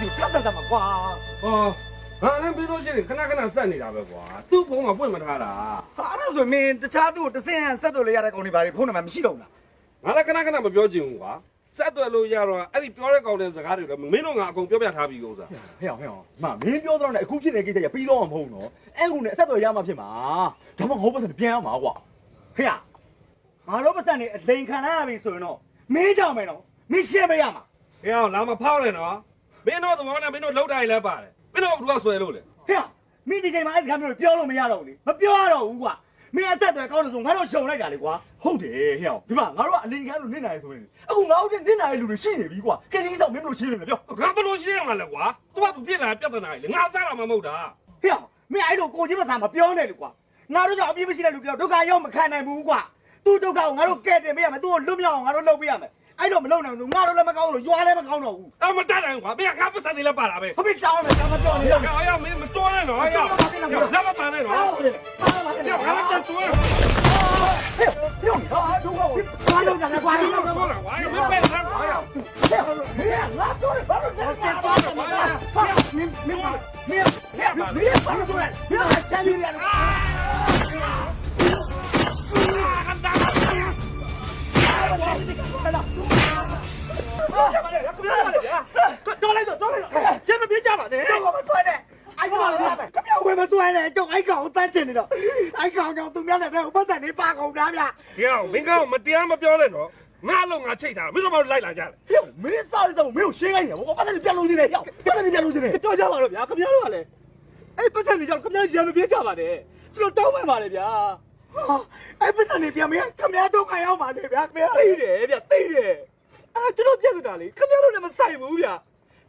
စီကိုပြတ်ဆက်ကြမှာကွာဟောငါလည်းပြီးလို့ရှိရင်ခဏခဏဆက်နေတာပဲကွာသူ့ဖုန်းမှာပွင့်မထားတာဟာအဲ့ဒါဆိုရင်မင်းတခြားသူ့ကိုတစ်ဆင့်ဆက်သွယ်လို့ရတဲ့ကောင်တွေဘာတွေဖုန်းနံပါတ်မရှိတော့ဘူးလားငါလည်းခဏခဏမပြောချင်ဘူးကွာဆက်သွယ်လို့ရတော့အဲ့ဒီပြောတဲ့ကောင်တဲ့စကားတွေလည်းမင်းတို့ငါအကုန်ပြောပြထားပြီးဥစ္စာဟဲ့အောင်ဟဲ့အောင်မမင်းပြောတော့လည်းအခုဖြစ်နေတဲ့ကိစ္စကပြီးတော့မဟုတ်နော်အဲ့ခုနဲ့အဆက်တော်ရမှာဖြစ်မှာဒါမှငေါ့ပတ်စံပြန်ရမှာကွာဖေရငါတို့ပတ်စံနေအလိန်ခံရပြီဆိုရင်တော့မင်းကြောင့်မယ်နော်မင်းရှင်းပေးရမှာဟေ့အောင်လာမဖောက်နဲ့နော် မင်းတို့သဘောနဲ့မင်းတို့လှုပ်တိုင်းလည်းပါတယ်မင်းတို့ဘယ်သူကဆွဲလို့လဲဖေရမင်းဒီချိန်မှာအဲ့ဒီကမျိုးတွေပြောလို့မရတော့ဘူးလေမပြောရတော့ဘူးကွာမင်းအဆက်အသွယ်ကောင်းတယ်ဆိုငါတို့ရှုံလိုက်တာလေကွာဟုတ်တယ်ဟဲ့အောင်ဒီမှာငါတို့ကအလင်ကန်းလို့နင့်နိုင်ဆိုရင်အခုငါတို့နင့်နိုင်လူတွေရှိနေပြီကွာကဲကြီးတော့မင်းတို့ရှင်းနေတယ်ပြောငါဘယ်လိုရှင်းရမှာလဲကွာသူကသူပြစ်လာပြဿနာလေငါစားတာမှမဟုတ်တာဖေရမင်းအဲ့လိုကိုချင်းမစားမပြောနဲ့လေကွာငါတို့ကြောင့်အပြစ်မရှိတဲ့လူပြောဒုက္ခရောက်မခံနိုင်ဘူးကွာသူ့ဒုက္ခကိုငါတို့ကဲတင်ပေးရမယ်သူ့ကိုလွတ်မြောက်အောင်ငါတို့လုပ်ပေးရမယ် အဲ့တော့မလုပ်နိုင်ဘူးငါတို့လည်းမကောင်းလို့ရွာလည်းမကောင်းတော့ဘူးအမတတ်နိုင်ကွာမင်းကငါပတ်စံနေလည်းပါလာပဲဘာဖြစ်တောင်းလဲတောင်းမပြောနေတော့ဟေ့အောင်မင်းမတော်နဲ့နော်ဟေ့အောင်လက်မပန်နဲ့နော်ဟုတ်တယ်ပါပါဟေ့အောင်ငါလည်းတက်တွဲပြောနေဟာဒုက္ခကိုဘာလို့လဲကွာဘာလို့ပြောလာကွာမင်းပဲဆန်းကွာမင်းငါပြောတယ်ဘာလို့လဲတက်သွားတယ်ဟာမင်းမင်းမင်းမင်းမင်းဘာလို့လဲမင်းကတမ်းရရတယ် တော်လိုက်တော့တော်လိုက်တော့ကျမပြေးကြပါနဲ့တော့မဆွဲနဲ့အိုက်ကောင်လည်းခမရဝယ်မဆွဲနဲ့ကျုပ်အိုက်ကောင်ကိုတန်းချင်နေတော့အိုက်ကောင်ကြောင့်သူများလည်းပဲဥပဒဏ်နေပါကုန်တာဗျဟေ့အောင်မင်းကမတရားမပြောနဲ့နော်ငါလုံးငါချိတ်တာမင်းတို့ဘာလို့လိုက်လာကြလဲဟဲ့မင်းစားတော့မင်းကိုရှင်းခိုင်းနေဘောပတ်စံပြန်လို့ရှင်းနေဟဲ့ပတ်စံပြန်လို့ရှင်းနေတော်ကြပါတော့ဗျာခမရတို့ကလည်းအဲ့ပတ်စံတွေကြောင့်ခမရရံမပြေးကြပါနဲ့ကျွန်တော်တောင်းပန်ပါတယ်ဗျာအဲ့ပတ်စံတွေပြန်မရခမရဒုက္ခရောက်ပါလေဗျာခမရသိတယ်ဗျာသိတယ်အဲ့ကျွန်တော်ပြဿနာလေခမရတို့လည်းမဆိုင်ဘူးဗျာ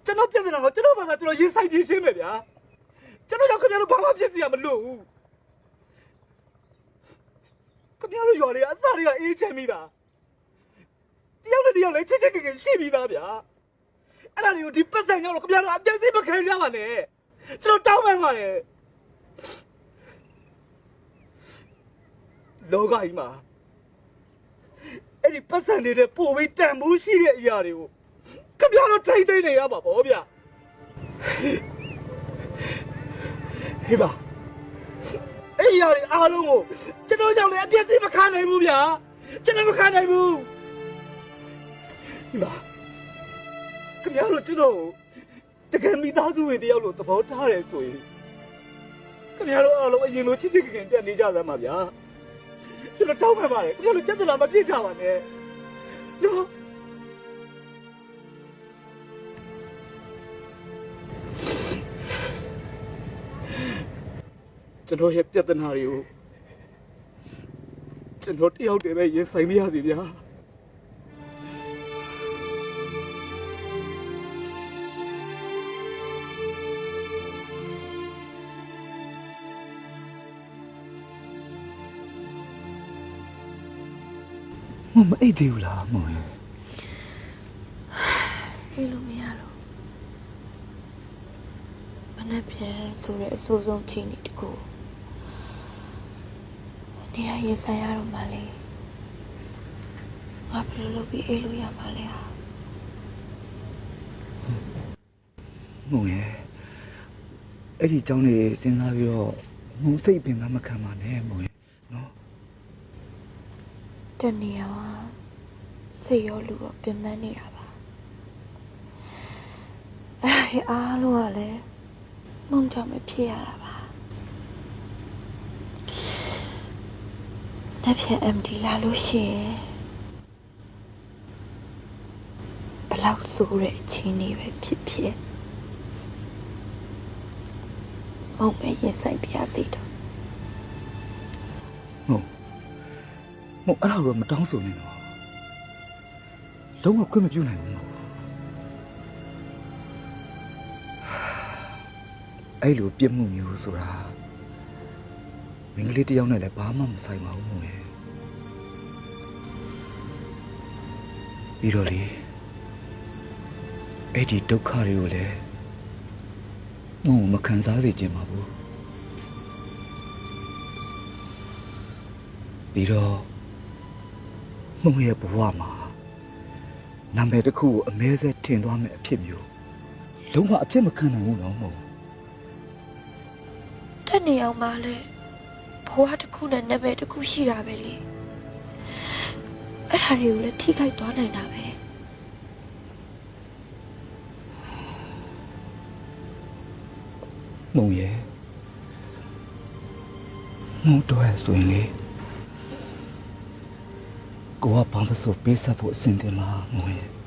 ကျွန်တော်ပြဿနာတော့ကျွန်တော်ဘာသာကျွန်တော်ရေးဆိုင်ပြေးရှင်းမယ်ဗျာကျွန်တော်ကြောင့်ခမရတို့ဘာမှဖြစ်စီရမလို့ဘူးခမရတို့ရော်လေအစားတွေကအေးချမ်းမိတာတယောက်နဲ့တယောက်လည်းချစ်ချစ်ခင်ခင်ရှိပြီးသားဗျာအဲ့ဒါတွေကိုဒီပတ်စံရောက်လို့ခင်ဗျားတို့အပြည့်စိမခံကြပါနဲ့ကျွန်တော်တောင်းပန်ပါတယ်လောကကြီးမှာအဲ့ဒီပတ်စံနေတဲ့ပို့ပြီးတန်ဖိုးရှိတဲ့အရာတွေကို ခင်ဗျားတို့ထိမ့်သိမ့်နေရပါဗောဗျာဟေးပါအဲ့ဒီအရာတွေအားလုံးကိုကျွန်တော်ကြောင့်လည်းအပြည့်စိမခံနိုင်ဘူးဗျာကျွန်တော်မခံနိုင်ဘူးဒီမှာခင်ဗျားတို့ကျွန်တော်ကိုတကယ်မိသားစုဝင်တယောက်လို့သဘောထားတယ်ဆိုရင်ခင်ဗျားတို့အားလုံးအရင်လိုချစ်ချစ်ခင်ခင်တက်နေကြသမှာဗျာကျွန်တော်တောင်းပန်ပါတယ်ခင်ဗျားတို့ပြဿနာမပြစ်ကြပါနဲ့နော် ကျွန်တော်ရဲ့ပြဿနာတွေကိုကျွန်တော်တယောက်တည်းပဲရင်ဆိုင်မရစီဗျာမမအိတ်သေးဘူးလားမောင်ရဲ့အေးလို့မရတော့မနေ့ပြန်ဆိုတဲ့အဆိုးဆုံးချိန်ဒီတကူ နေရာရင်ဆိုင်ရတော့မှလေငါဘယ်လိုလုပ်ပြီးအေးလို့ရမှာလဲဟာမောင်ရဲ့အဲ့ဒီအကြောင်းလေးစဉ်းစားပြီးတော့ငုံစိတ်ပင်မခံပါနဲ့မောင်ရဲ့နော်တနေရာမှာစိတ်ရောလူရောပင်ပန်းနေတာပါအဲအားလုံးကလည်းမုံကြောင့်မဖြစ်ရတာပါလ က်ဖြတ် MD လာလို့ရှိရင်ဘလောက်ဆိုးတဲ့အချင်းတွေပဲဖြစ်ဖြစ်မဟုတ်ပဲရင်ဆိုင်ပြစီတော့မောင်မောင်အဲ့ဒါကိုမတောင်းဆိုနေတော့လုံးဝခွင့်မပြုနိုင်ဘူးမောင်အဲ့လိုပြစ်မှုမျိုးဆိုတာမင်္ဂလေးတစ်ယောက်နဲ့လည်းဘာမှမဆိုင်ပါဘူးမောင်ရဲ့ ပြီးတော့လေအဲ့ဒီဒုက္ခတွေကိုလည်းမောင်မခံစားစေချင်ပါဘူးပြီးတော့မှုရဲ့ဘဝမှာနာမည်တစ်ခုကိုအမဲဆက်ထင်သွားမယ်အဖြစ်မျိုးလုံးဝအပြစ်မခံနိုင်ဘူးနော်မဟုတ်တက်နေအောင်ပါလေဘဝတစ်ခုနဲ့နာမည်တစ်ခုရှိတာပဲလေအဲ့ ဒါတွေကိုလည်းထိခိုက်သွားနိုင်တာပဲမုံရဲ့မုံတော့ရဆိုရင်လေကိုကဘာမဆိုပေးဆက်ဖို့အဆင်သင့်မှာမုံရဲ့